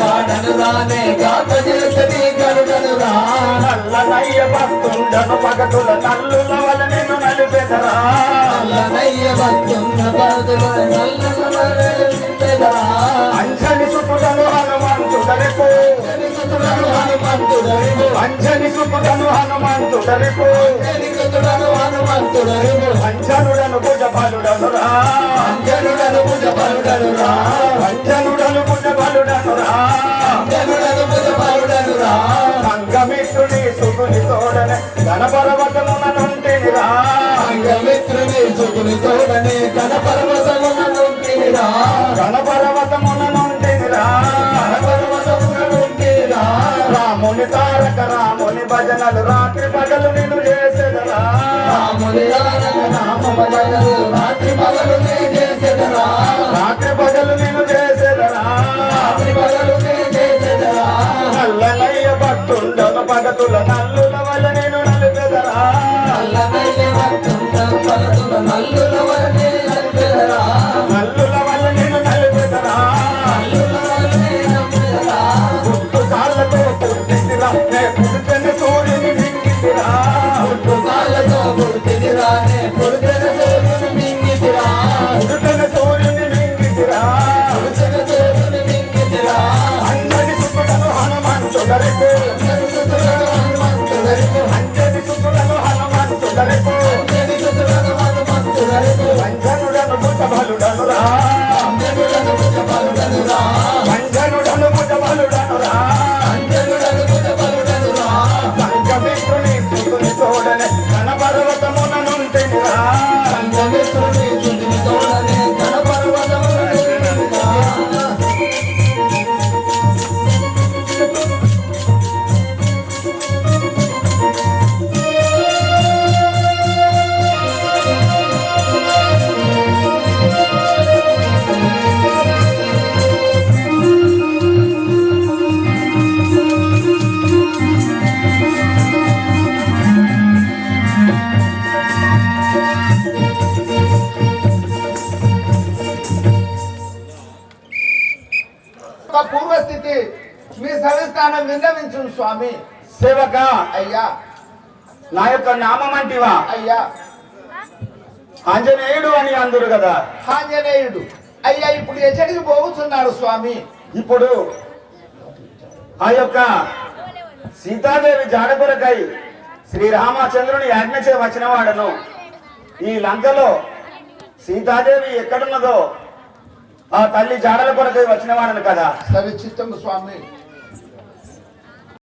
వాడనురానే గాత చేసది గరుడనురా నల్లనయ్య భక్తుండను పగతుల నల్లుల వల నిన్ను నలిపెదరా నల్లనయ్య భక్తుండ పగతుల జనికుతుడను హనుమంతుడరిగు అంజనుడను భుజబలుడను రా అంజనుడను భుజబలుడను రా అంజనుడను భుజబలుడను రా అంజనుడను భుజబలుడను రా సంగమిత్రుని సుతుని తోడనే గణపర్వతమున నుంటిని రా అంగమిత్రుని సుకుని తోడనే కనపర్వతమున భజనలు రాత్రి పగలు నేను చేసేదరా రాముని రాత్రి పగలు రాత్రి పగలు చేసేదరా రాత్రి పగలు పగతుల నల్లుల వలన భుజబలుడను రా. పూర్వస్థితి. మీ సంస్థానం విన్నవించు స్వామి. సేవక. అయ్యా. నా యొక్క నామం అంటివా? అయ్యా. ఆంజనేయుడు అని అందరు కదా? ఆంజనేయుడు. అయ్యా ఇప్పుడు ఎచ్చడికి పోతున్నాడు స్వామి? ఇప్పుడు ఆ యొక్క సీతాదేవి జాడపురకై శ్రీరామచంద్రుని ఆజ్ఞచే వచ్చిన వాడను. ఈ లంకలో సీతాదేవి ఎక్కడున్నదో ఆ తల్లి జాడల కొరకు వచ్చిన వాడను కదా. సరే చిత్తం స్వామి